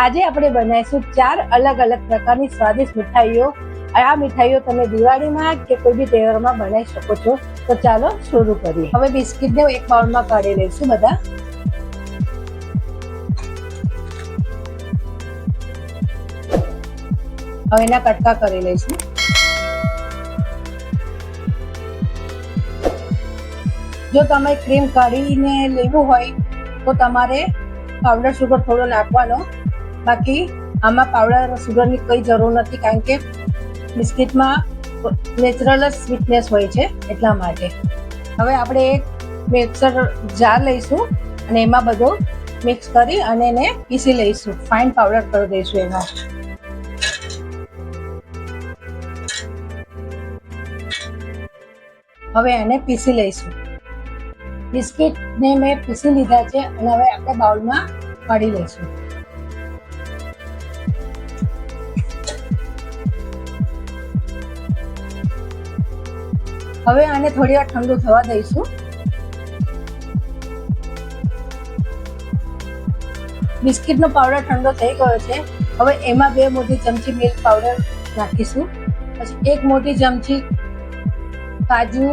આજે આપણે બનાવીશું ચાર અલગ અલગ પ્રકારની સ્વાદિષ્ટ મીઠાઈઓ. આ મીઠાઈઓ તમે દિવાળીમાં કે કોઈ બી તહેવારમાં બનાવી શકો છો. તો ચાલો શરૂ કરીએ. હવે બિસ્કિટને એક બાઉલમાં કાઢી લઈશું બધા. હવે એના કટકા કરી લઈશું. જો તમે ક્રીમ કાઢીને લેવું હોય તો તમારે પાવડર સુગર થોડો નાખવાનો. બાકી આમાં પાવડર સુગરની કંઈ જરૂર નથી, કારણ કે બિસ્કિટમાં નેચરલ જ સ્વીટનેસ હોય છે એટલા માટે. હવે આપણે એક મિક્સર જાર લઈશું અને એમાં બધો મિક્સ કરી અને એને પીસી લઈશું. ફાઇન પાવડર કરી દઈશું એમાં. હવે એને પીસી લઈશું. બિસ્કિટને મેં પીસી લીધા છે અને હવે આપણે બાઉલમાં કાઢી લઈશું. હવે આને થોડી વાર ઠંડુ થવા દઈશું. બિસ્કિટનો પાવડર ઠંડો થઈ ગયો છે. હવે એમાં બે મોટી ચમચી મિલ્ક પાવડર નાખીશું. પછી એક મોટી ચમચી કાજુ,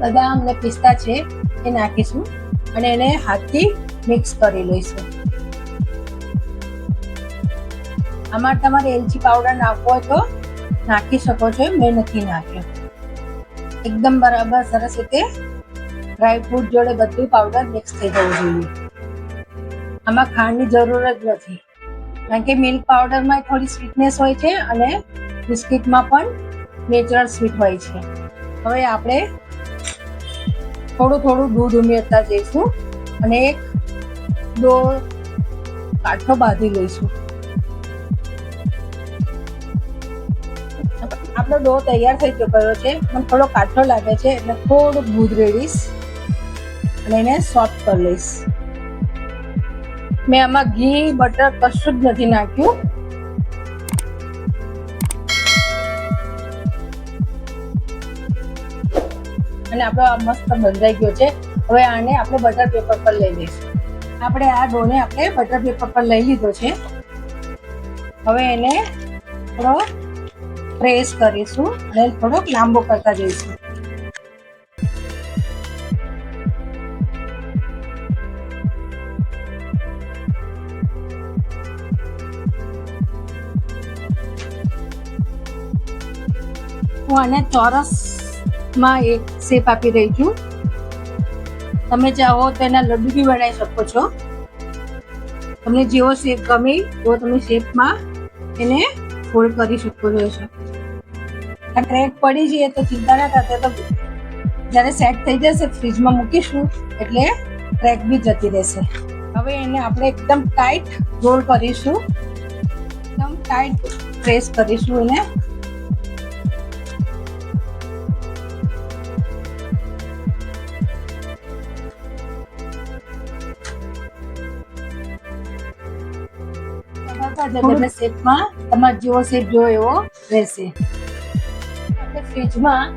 બદામ ને પિસ્તા છે એ નાખીશું અને એને હાથથી મિક્સ કરી લઈશું. આમાં તમારે એલચી પાવડર નાખવો હોય તો નાખી શકો છો મેં નથી નાખ્યો. એકદમ બરાબર, સરસ રીતે ડ્રાય ફ્રૂટ જોડે બધું પાવડર મિક્સ થઈ જવું જોઈએ. આમાં ખાંડની જરૂર જ નથી. કારણ કે મિલ્ક પાવડરમાં થોડી સ્વીટનેસ હોય છે અને બિસ્કિટમાં પણ નેચરલ સ્વીટ હોય છે. હવે આપણે થોડું થોડું દૂધ ઉમેરતા જઈશું અને એક દો કાઠો બાંધી લઈશું. આપણો ડો તૈયાર થઈ ગયો છે. પણ થોડો કાઠો લાગે છે એટલે થોડું દૂધ રેડીશ અને એને સોફ્ટ કરી લઈશ. મેં આમાં ઘી બટર કશું જ નથી નાખ્યું. અને આપણો આ મસ્ત બંધાઈ ગયો છે. હવે આને આપણે બટર પેપર પર લઈ લઈશું. આપણે આ ડોને આપણે બટર પેપર પર લઈ લીધો છે. હવે એને થોડો પ્રેસ કરીશું. અને થોડોક લાંબો કરતા જઈશું. હું આને ચોરસમાં એક શેપ આપી રહી છું. તમે ચાહો તો એના લડ્ડુ બી બનાવી શકો છો. તમને જેવો શેપ ગમે, એવો તમે શેપમાં એને ફોલ્ડ કરી શકો છો. આ ટ્રેક પડી જઈએ તો ચિંતા ના કરતા તો જ્યારે સેટ થઈ જશે ફ્રીજમાં મૂકીશું, એટલે ટ્રેક બી જતી રહેશે. હવે એને આપણે એકદમ ટાઈટ રોલ કરીશું. એકદમ ટાઈટ પ્રેસ કરીશું એને. તમે શેપમાં તમારે જેવો શેપ જોયો એવો રહેશે. ફ્રીજમાં,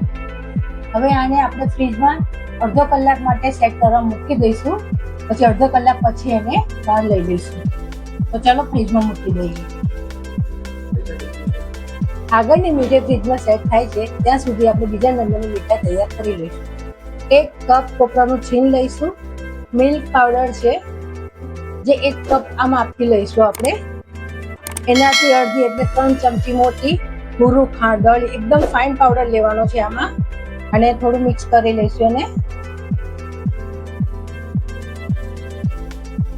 હવે આને આપણે ફ્રીજમાં અડધો કલાક માટે સેટ કરવા મૂકી દઈશું. પછી અડધો કલાક પછી એને બહાર લઈ લઈશું. તો ચાલો ફ્રીજમાં મૂકી દઈએ. આગળની મીઠાઈ ફ્રીજમાં સેટ થાય છે, ત્યાં સુધી આપણે બીજા નંબરની મીઠાઈ તૈયાર કરી લઈશું. એક કપ કોપરાનું છીણ લઈશું. મિલ્ક પાવડર છે, જે એક કપ આમ આપી લઈશું આપણે. એનાથી અડધી એટલે ત્રણ ચમચી મોટી ભૂરું ખાંડળ, એકદમ ફાઇન પાવડર લેવાનો છે આમાં. અને થોડું મિક્સ કરી લઈશું એને.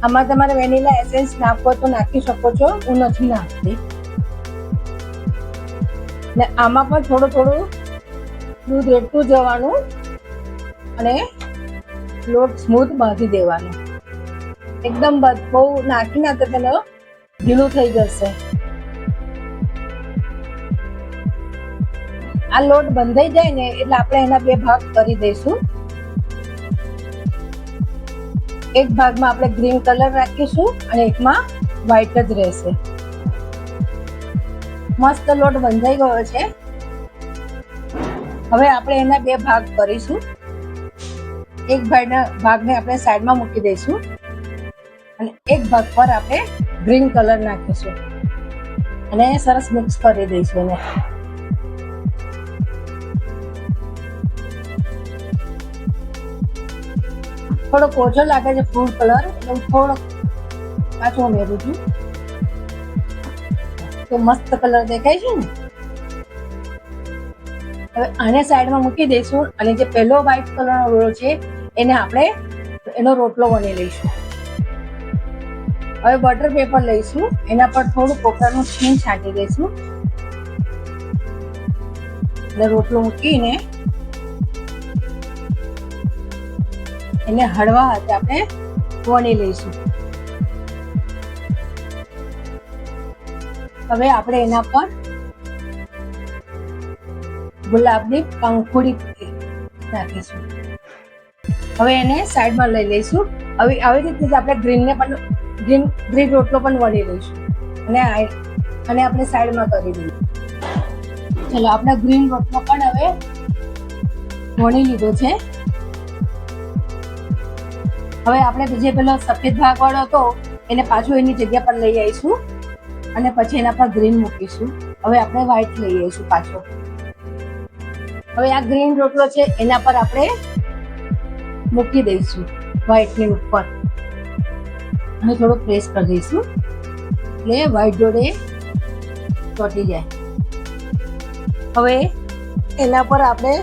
આમાં તમારે વેનીલા એસેન્સ નાખવો તો નાખી શકો છો, હું નથી નાખતી. ને આમાં પણ થોડું થોડું દૂધ રેડતું જવાનું અને લોટ સ્મૂથ બાંધી દેવાનું. એકદમ બહુ નાખી નાખે તેનો ઢીલું થઈ જશે. આ લોટ બંધાઈ જાય ને એટલે આપણે એના બે ભાગ કરી દઈશું. એક ભાગમાં આપણે ગ્રીન કલર રાખીશું અને એકમાં વ્હાઈટ જ રહેશે. મસ્ત લોટ બંધાઈ ગયો છે. હવે આપણે એના બે ભાગ કરીશું. એક ભાગના ભાગને આપણે સાઈડમાં મૂકી દઈશું. અને એક ભાગ પર આપણે ગ્રીન કલર નાખીશું. અને સરસ મિક્સ કરી દઈશું એને. થોડો ઓછો લાગે છે ફૂડ કલર, એટલે હું થોડો પાછો ઉમેરું છું. તો મસ્ત કલર દેખાય છે ને? હવે આને સાઈડમાં મૂકી દઈશું અને જે પહેલો વ્હાઈટ કલરનો રોલ છે, એને આપણે, એનો રોટલો બની લઈશું. હવે બટર પેપર લઈશું. એના પર થોડું કોપરાનું છીણ છાંટી દઈશું. એટલે રોટલો મૂકીને એને હળવા હાથે આપણે વણી લઈશું. હવે આપણે એના પર ગુલાબની પંખુડી નાખીશું. હવે એને સાઈડમાં લઈ લઈશું. હવે આવી રીતે આપણે ગ્રીનને પણ ગ્રીન ગ્રીન રોટલો પણ વળી લઈશું. અને અને આપણે સાઈડમાં કરી દઈએ. ચલો, આપણે ગ્રીન રોટલો પણ હવે વણી લીધો છે. હવે આપણે જે પેલો સફેદ ભાગ વાળો હતો, એને પાછો એની જગ્યા પર લઈ આવીશું. અને પછી એના પર ગ્રીન મૂકીશું. હવે આપણે વ્હાઈટ લઈ આવીશું પાછો. હવે આ ગ્રીન રોટલો છે, એના પર આપણે મૂકી દઈશું વ્હાઈટની ઉપર. અને થોડું પ્રેસ કરી દઈશું. એટલે વ્હાઈટ જોડે ચોટી જાય. હવે એના પર આપણે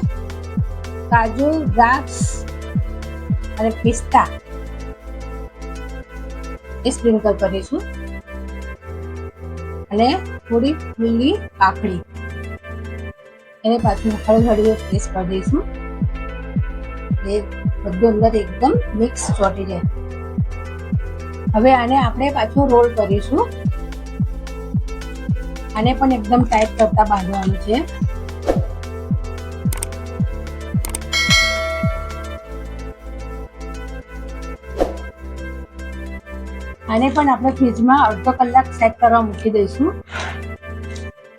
કાજુ, દ્રાક્ષ અને પિસ્તા એ સ્પ્રિંકલ કરીશું. અને થોડી ખુલ્લી કાકડી એને પાછું હળવી હળવી પ્રેસ કરી દઈશું. એ બધું અંદર એકદમ મિક્સ ચોટી જાય. હવે આને આપણે પાછું રોલ કરીશું. આને પણ એકદમ ટાઈટ કરતા બાંધવાનું છે. આને પણ આપણે ફ્રીજમાં અડધો કલાક સેટ કરવા મૂકી દઈશું.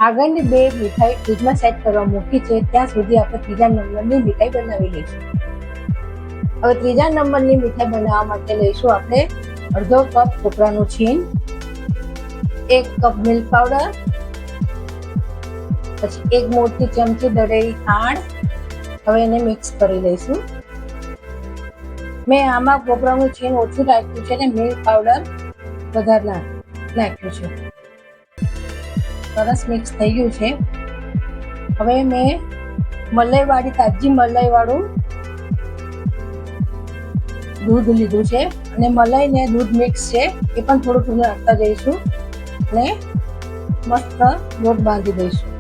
આગળની બે મીઠાઈ ફ્રીજમાં સેટ કરવા મૂકી છે, ત્યાં સુધી આપણે ત્રીજા નંબરની મીઠાઈ બનાવી લઈશું. હવે ત્રીજા નંબરની મીઠાઈ બનાવવા માટે લઈશું આપણે અડધો કપ કોપરાનું છીણ, એક કપ મિલ્ક પાવડર પછી એક મોટી ચમચી દળેલી ખાંડ. હવે એને મિક્સ કરી લઈશું. મેં આમાં કોપરાનું છીણ ઓછું રાખ્યું છે અને મિલ્ક પાવડર વધારે નાખ્યું છે. સરસ મિક્સ થઈ ગયું છે. હવે મેં મલાઈવાળી, તાજી મલાઈવાળું દૂધ લીધું છે. અને મલાઈ ને દૂધ મિક્સ છે, એ પણ થોડું થોડું નાખતા જઈશું અને મસ્ત લોટ બાંધી દઈશું.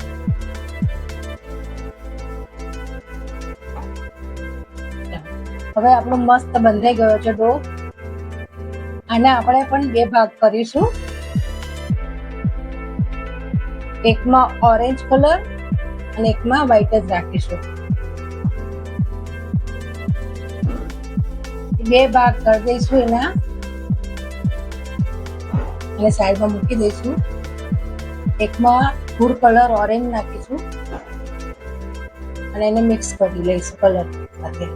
હવે આપણો મસ્ત બંધાઈ ગયો છે ડો. આને આપણે પણ બે ભાગ કરીશું. એકમાં ઓરેન્જ કલર અને એકમાં વ્હાઈટ જ રાખીશું. બે ભાગ કરી દઈશું એના. એટલે સાઈડમાં મૂકી દઈશું. એકમાં ફૂડ કલર ઓરેન્જ નાખીશું. અને એને મિક્સ કરી લઈશું કલર સાથે.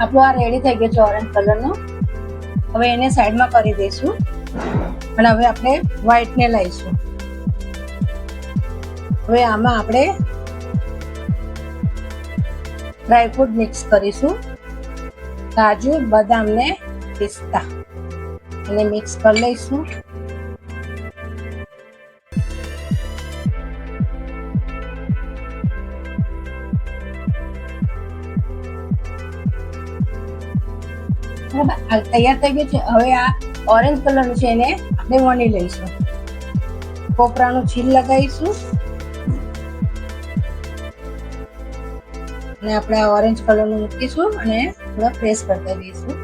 આપણો આ રેડી થઈ ગયો છે ઓરેન્જ કલરનો. હવે એને સાઈડમાં કરી દઈશું. અને હવે આપણે વ્હાઈટને લઈશું. હવે આમાં આપણે ડ્રાયફ્રૂટ મિક્સ કરીશું. કાજુ, બદામ ને પિસ્તા. એને મિક્સ કરી લઈશું. તૈયાર થઈ ગયું છે. હવે આ ઓરેન્જ કલરનું છે એને આપણે વણી લઈશું. કોપરાનું છીલ લગાવીશું. અને આપણે ઓરેન્જ કલરનું મૂકીશું અને થોડા પ્રેસ કરતા દઈશું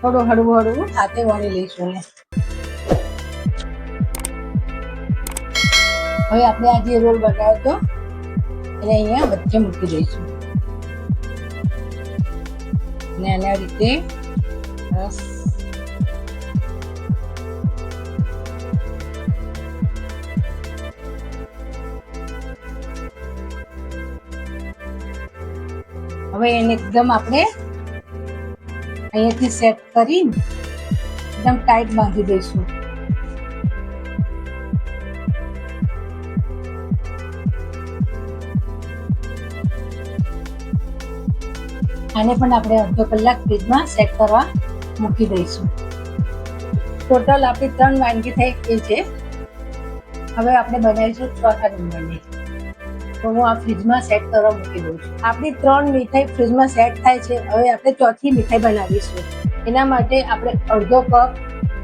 થોડું હળવું હળવું હાથે વણી લઈશું ને હવે આપણે આ જે રોલ બનાવ્યો હતો એને અહીંયા વચ્ચે મૂકી દઈશું. અને આના રીતે હવે એને એકદમ આપણે અહીંયાથી સેટ કરી એકદમ ટાઈટ બાંધી દઈશું. આને પણ આપણે અડધો કલાક ફ્રીજમાં સેટ કરવા મૂકી દઈશું. ટોટલ આપણી ત્રણ વાનગી થઈ ગઈ છે. હવે આપણે બનાવીશું ચોથા નંબરની. તો હું આ ફ્રીજમાં સેટ કરવા મૂકી દઉં છું. આપણી ત્રણ મીઠાઈ ફ્રીજમાં સેટ થાય છે. હવે આપણે ચોથી મીઠાઈ બનાવીશું. એના માટે આપણે અડધો કપ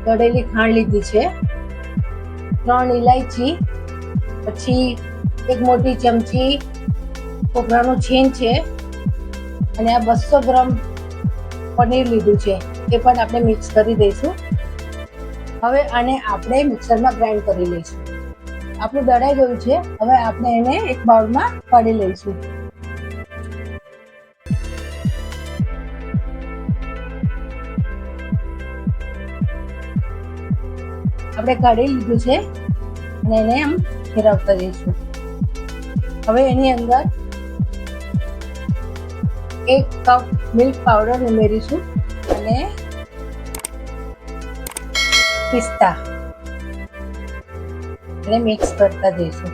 દળેલી ખાંડ લીધી છે. ત્રણ ઇલાયચી પછી એક મોટી ચમચી કોપરાનું છીણ છે. અને આ બસો ગ્રામ પનીર લીધું છે. એ પણ આપણે મિક્સ કરી દઈશું. હવે આને આપણે મિક્સરમાં ગ્રાઇન્ડ કરી લઈશું. આપણું દળાઈ ગયું છે. હવે આપણે એને એક બાઉલમાં કાઢી લઈશું. આપણે કાઢી લીધું છે અને એને આમ ફેરવતા દઈશું હવે એની અંદર એક કપ મિલ્ક પાવડર ઉમેરીશું અને પિસ્તા. અને મિક્સ કરતા જઈશું.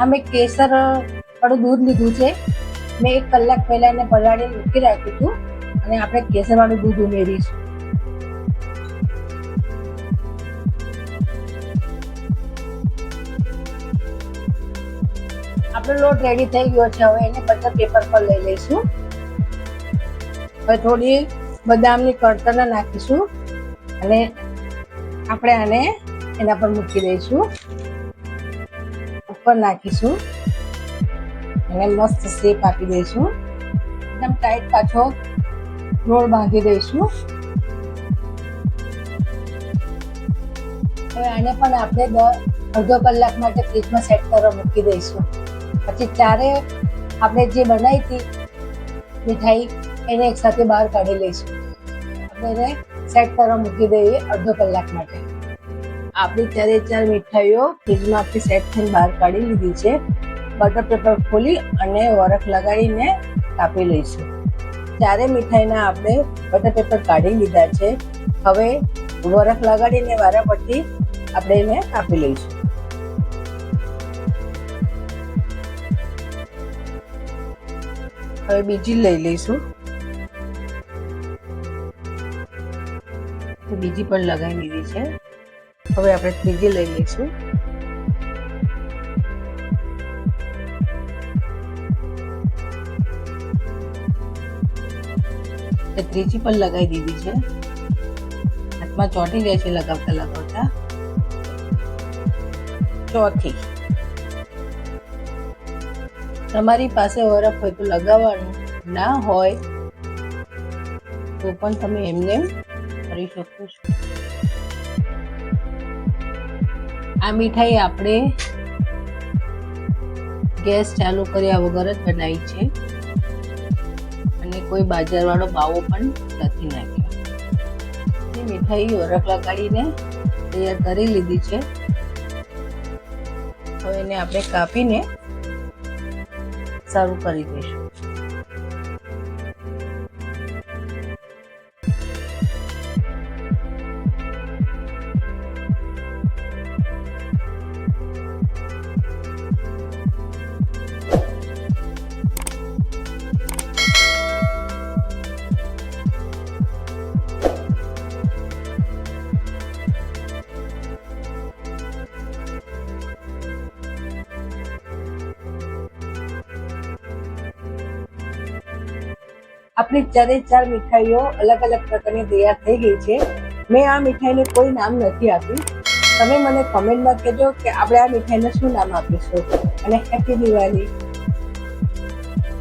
આ મેં કેસર વાળું દૂધ લીધું છે. મેં એક કલાક પહેલા એને પલાળીને મૂકી રાખ્યું હતું અને આપણે કેસર વાળું દૂધ ઉમેરીશું. આપણો લોટ રેડી થઈ ગયો છે. હવે એને બટર પેપર પર લઈ લઈશું. હવે થોડી બદામની કળતરને નાખીશું અને આપણે આને એના પર મૂકી દઈશું. ઉપર નાખીશું. અને મસ્ત શેપ આપી દઈશું. એકદમ ટાઈટ પાછો રોલ બાંધી દઈશું. હવે આને પણ આપણે અડધો કલાક માટે ફ્રીજમાં સેટ કરવા મૂકી દઈશું. પછી ચારે આપણે જે બનાવી હતી મીઠાઈ, એને એક સાથે બહાર કાઢી લઈશું. આપણે એને સેટ કરવા મૂકી દઈએ અડધો કલાક માટે. આપણી ચારે ચાર મીઠાઈઓ ફ્રીજમાંથી સેટ થઈને બહાર કાઢી લીધી છે. બટર પેપર ખોલી અને વરખ લગાડીને કાપી લઈશું. ચારે મીઠાઈના આપણે બટર પેપર કાઢી લીધા છે. હવે વરખ લગાડીને વારાફરતી આપણે એને કાપી લઈશું. હવે બીજી લઈ લઈશું. બીજી પણ લગાવી દીધી છે. હવે આપણે ત્રીજી લઈ લઈશું. ત્રીજી પણ લગાવી દીધી છે. હાથમાં ચોટી જાય છે લગાવતા લગાવતા. ચોથી. તમારી પાસે વરફ હોય તો લગાવવાનું. ના હોય તો પણ તમે એમને કરી શકો છો. આ મીઠાઈ આપણે ગેસ ચાલુ કર્યા વગર જ બનાવી છે. અને કોઈ બાજારવાળો બાવો પણ નથી નાખ્યો. એ મીઠાઈ વરખ લગાડીને તૈયાર કરી લીધી છે. હવે એને આપણે કાપીને સારું કરી દઈશું. આપણી ચારે ચાર મીઠાઈઓ અલગ અલગ પ્રકારની તૈયાર થઈ ગઈ છે. મેં આ મીઠાઈને કોઈ નામ નથી આપ્યું. તમે મને કમેન્ટમાં કહેજો કે આપણે આ મીઠાઈને શું નામ આપીશું? અને હેપી દિવાળી.